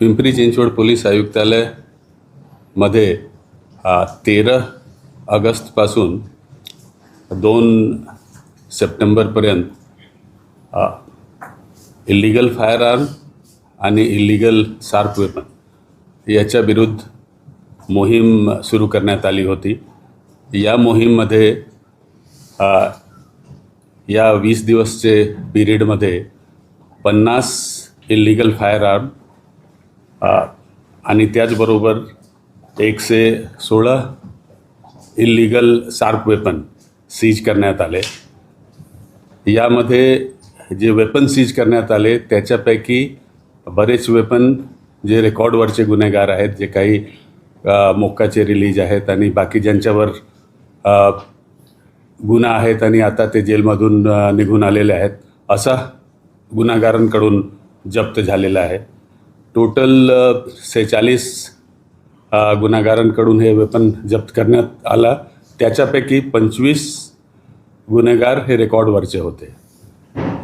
Pimpri Chinchwad police आयुक्तालयमध्ये तेरा ऑगस्टपासून दोन सप्टेंबरपर्यंत इलिगल फायर आर्म आणि इलिगल शार्प वेपन याच्या विरुद्ध मोहीम सुरू करण्यात आली होती. या मोहीममध्ये या वीस दिवसचे पिरियडमध्ये पन्नास इलिगल फायर आर्म आणि त्याचबरोबर एकशे सोळा इलिगल शार्प वेपन सीज करण्यात आले. यामध्ये जे वेपन सीज करण्यात आले त्याच्यापैकी बरेच वेपन जे रेकॉर्डवरचे गुन्हेगार आहेत जे काही मोक्काचे रिलीज आहेत आणि बाकी ज्यांच्यावर गुन्हा आहेत आणि आता ते जेलमधून निघून आलेले आहेत असा गुन्हागारांकडून जप्त झालेला आहे. टोटल सेहेचाळीस गुन्हेगारांकडून हे वेपन जप्त करण्यात आला. त्याच्यापैकी पंचवीस गुन्हेगार हे रेकॉर्डवरचे होते.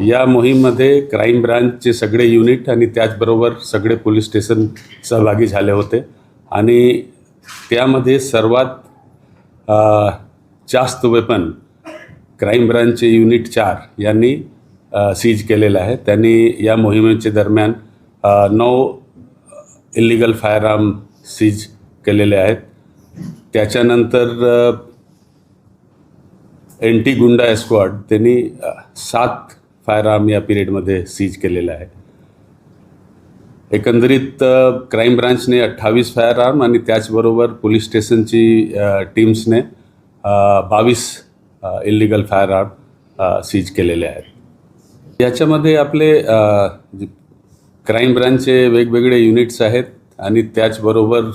या मोहीममध्ये क्राईम ब्रांचचे सगळे युनिट आणि त्याचबरोबर सगळे पोलीस स्टेशन सहभागी झाले होते. आणि त्यामध्ये सर्वात जास्त वेपन क्राईम ब्रांचचे युनिट चार यांनी सीज केलेलं आहे. त्यांनी या मोहिमेच्या दरम्यान नऊ इलिगल फायर आर्म सीज केलेले आहेत. त्याच्यानंतर एन टी गुंडा एस्क्वॉड त्यांनी सात फायर आर्म या पिरियडमध्ये सीज केलेलं आहे एकंदरीत क्राईम ब्रांचने अठ्ठावीस फायर आर्म आणि त्याचबरोबर पोलीस स्टेशनची टीम्सने बावीस इलिगल फायर आर्म सीज केलेले आहेत. याच्यामध्ये आपले क्राईम ब्रांचचे वेगवेगळे युनिट्स आहेत आणि त्याचबरोबर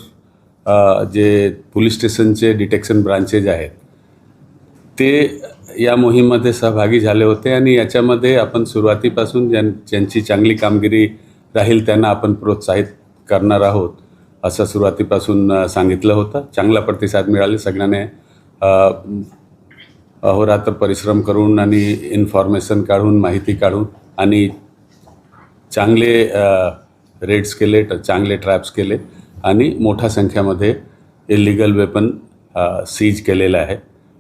जे पोलीस स्टेशनचे डिटेक्शन ब्रांचेस आहेत ते या मोहीममध्ये सहभागी झाले होते आणि याच्यामध्ये आपण सुरुवातीपासून ज्यां ज्यांची चांगली कामगिरी राहील त्यांना आपण प्रोत्साहित करणार आहोत असं सुरुवातीपासून सांगितलं होतं. चांगला प्रतिसाद मिळाले. सगळ्यांनी अहोरात्र परिश्रम करून आणि इन्फॉर्मेशन काढून माहिती काढून आणि चांगले रेड्स केले ट- चांगले ट्रॅप्स केले आणि मोठ्या संख्येमध्ये इलिगल वेपन सीज केलेलं आहे.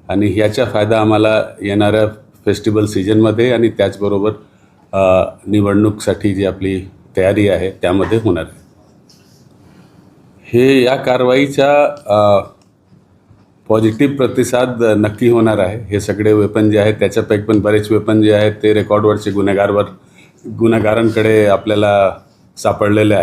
आणि ह्याचा फायदा आम्हाला येणाऱ्या फेस्टिवल सीजनमध्ये आणि त्याचबरोबर निवडणूकसाठी जी आपली तयारी आहे त्यामध्ये होणार आहे. हे या कारवाईचा पॉझिटिव्ह प्रतिसाद नक्की होणार आहे. हे सगळे वेपन जे आहेत त्याच्यापैकी पण बरेच वेपन जे आहेत ते रेकॉर्डवरचे गुन्हेगारवर गुन्हेगारांकडे आपल्याला सापडलेले आहेत.